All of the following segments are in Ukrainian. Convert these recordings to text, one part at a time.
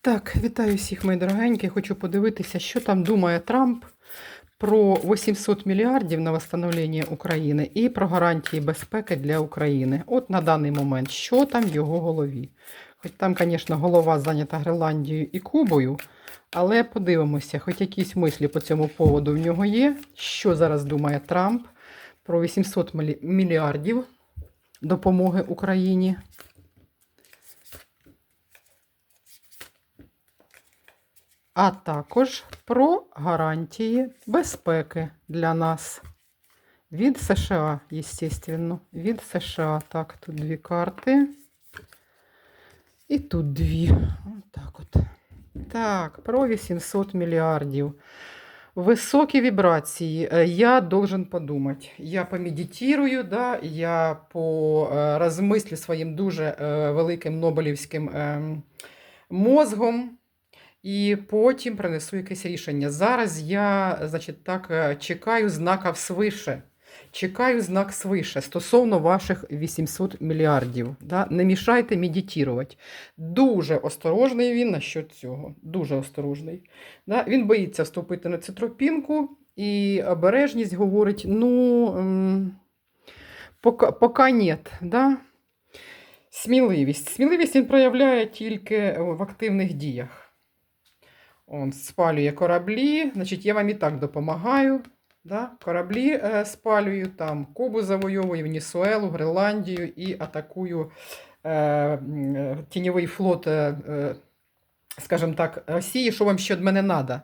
Так, вітаю всіх, мої дорогенькі. Хочу подивитися, що там думає Трамп про 800 мільярдів на восстановлення України і про гарантії безпеки для України. От на даний момент, що там в його голові. Хоч там, звісно, голова зайнята Гренландією і Кубою, але подивимося, хоч якісь мислі по цьому поводу в нього є. Що зараз думає Трамп про 800 мільярдів допомоги Україні. А також про гарантії безпеки для нас. Від США, естественно. Від США. Так, тут дві карти. І тут дві. Отак от. Так, про 800 мільярдів. Високі вібрації. Е, Я должен подумати. Я помедитирую, да, я по е, своїм дуже е, великим нобелівським ем, мозгом. І потім принесу якесь рішення. Зараз я, значить, так е, чекаю знака свише. Чекаю знак свише стосовно ваших 800 мільярдів. Да? Не мішайте медитувати. Дуже осторожний він насчет цього. Дуже осторожний. Да? Він боїться вступити на цю тропінку, і обережність говорить: ну, пока, пока нет. Да? Сміливість. Сміливість він проявляє тільки в активних діях. Он спалює кораблі. Значить, я вам і так допомагаю. Да? Кораблі е, спалюю, там Кубу завойовую, Венесуелу, Гренландію і атакую е, е, тіньовий флот, е, е, скажімо так, Росії, що вам ще від мене треба.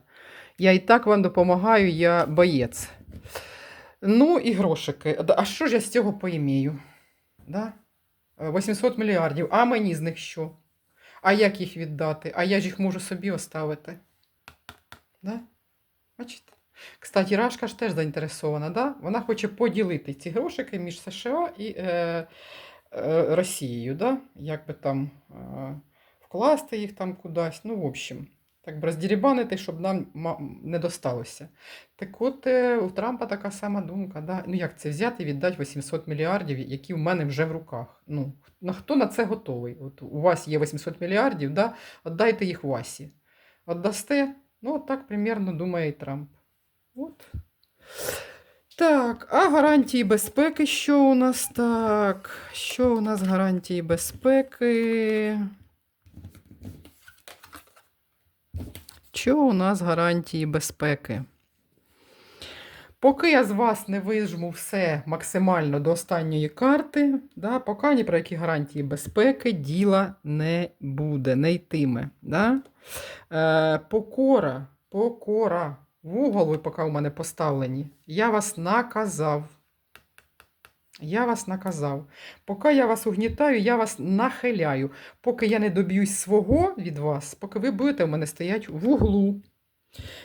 Я і так вам допомагаю, я боєць. Ну і грошики. А що ж я з цього поімію? Да? Е, 800 мільярдів. А мені з них що? А як їх віддати? А я ж їх можу собі оставити. Да? Бачите? Кстати, Рашка ж теж заінтересована, да? Вона хоче поділити ці грошики між США і е, е, Росією, да? як би там е, вкласти їх там кудись. Ну, в общем, так би роздірібанити, щоб нам не досталося. Так от е, у Трампа така сама думка. Да? Ну як це взяти і віддати 800 мільярдів, які в мене вже в руках? Ну, хто на це готовий? От у вас є 800 мільярдів, да? віддайте їх Васі. Отдасте? Ну, так примерно думає Трамп. От. Так, а гарантії безпеки що у нас так? Що у нас гарантії безпеки? Що у нас гарантії безпеки? Поки я з вас не вижму все максимально до останньої карти, да, поки ні про які гарантії безпеки діла не буде, не йтиме. Да? Е, покора, покора. Вугол ви поки у мене поставлені. Я вас наказав. Я вас наказав. Поки я вас угнітаю, я вас нахиляю. Поки я не доб'юсь свого від вас, поки ви будете у мене стоять в углу.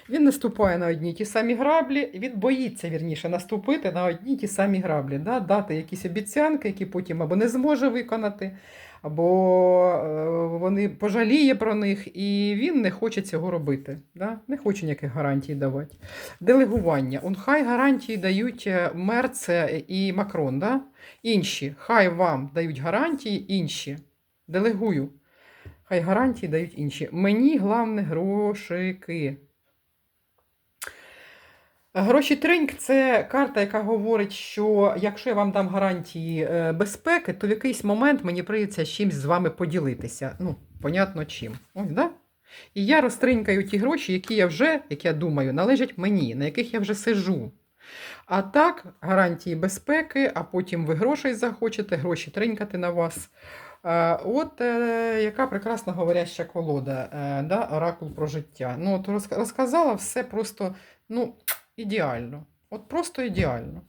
Він наступає на одні ті самі граблі, він боїться вірніше наступити на одні ті самі граблі, да? дати якісь обіцянки, які потім або не зможе виконати, або е, вони пожаліє про них, і він не хоче цього робити. Да? Не хоче ніяких гарантій давати. Делегування. Он хай гарантії дають е, Мерц е, і Макрон. Да? Інші. Хай вам дають гарантії інші. Делегую. Хай гарантії дають інші. Мені головне грошики. Гроші Триньк це карта, яка говорить, що якщо я вам дам гарантії е, безпеки, то в якийсь момент мені прийдеться чимось з вами поділитися. Ну, понятно чим. Ось, да? І я розтринькаю ті гроші, які я вже, як я думаю, належать мені, на яких я вже сижу. А так, гарантії безпеки, а потім ви грошей захочете, гроші тринькати на вас. Е, От е, яка прекрасна говоряща колода, да, оракул про життя. Ну, от розказала все просто ну, ідеально. От просто ідеально.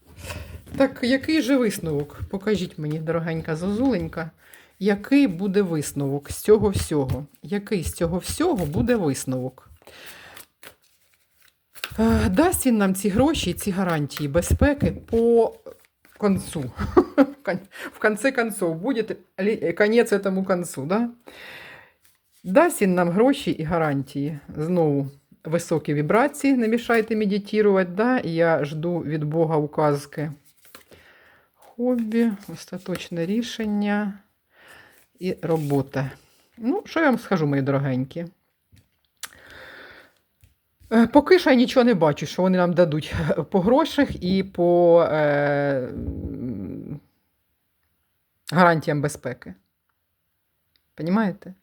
Так який же висновок? Покажіть мені, дорогенька Зозуленька, який буде висновок з цього всього? Який з цього всього буде висновок? Е, Дасть він нам ці гроші, ці гарантії безпеки по концу. В кон- В конце концов, будет ли- конец этому концу, да? Дасть він нам гроші і гарантії. Знову високі вібрації, не мішайте медитувати, да? Я жду від Бога указки. Хобі, остаточне рішення і робота. Ну, що я вам скажу, мої дорогенькі? Е, Поки що я нічого не бачу, що вони нам дадуть по грошах і по е, гарантіям безпеки. Понімаєте?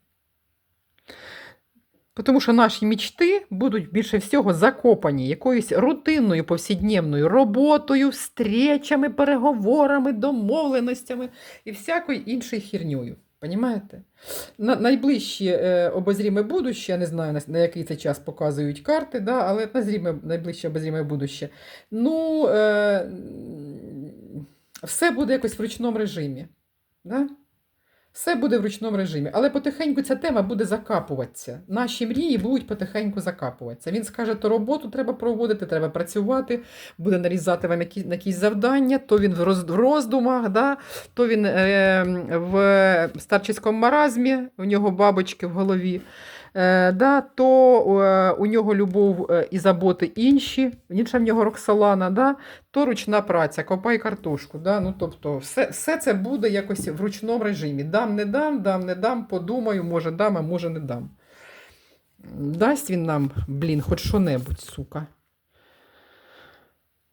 Тому що наші мічти будуть більше всього закопані якоюсь рутинною повсякденною роботою, встречами, переговорами, домовленостями і всякою іншою херньою. Понімаєте? На найближче е, обозріме будуще, я не знаю, на, на який це час показують карти, да, але назріме, найближче обозріме будуще. Ну, е, все буде якось в ручному режимі. Да? Все буде в ручному режимі, але потихеньку ця тема буде закапуватися. Наші мрії будуть потихеньку закапуватися. Він скаже, то роботу треба проводити, треба працювати, буде нарізати вам які, якісь завдання, то він в, роз, в роздумах, да? то він е, в старчиському маразмі, у нього бабочки в голові. Е, да, то е, у нього любов е, і заботи інші, інша в нього Роксолана, да, то ручна праця, копай картошку. Да, ну, тобто, все, все це буде якось в ручному режимі. Дам, не дам, дам, не дам, подумаю, може дам, а може не дам. Дасть він нам, блін, хоч що-небудь, сука.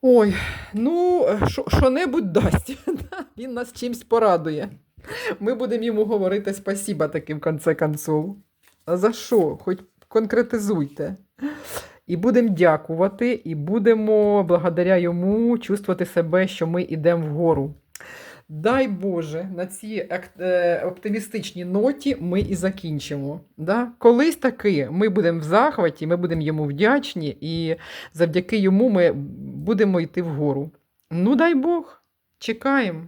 Ой, ну, що- що-небудь дасть. Він нас чимсь порадує. Ми будемо йому говорити спасіба таки в конце концов. За що? Хоч конкретизуйте. І будемо дякувати, і будемо благодаря йому чувствувати себе, що ми йдемо вгору. Дай Боже, на цій е, оптимістичній ноті ми і закінчимо. Да? Колись таки ми будемо в захваті, ми будемо йому вдячні, і завдяки йому ми будемо йти вгору. Ну, дай Бог, чекаємо.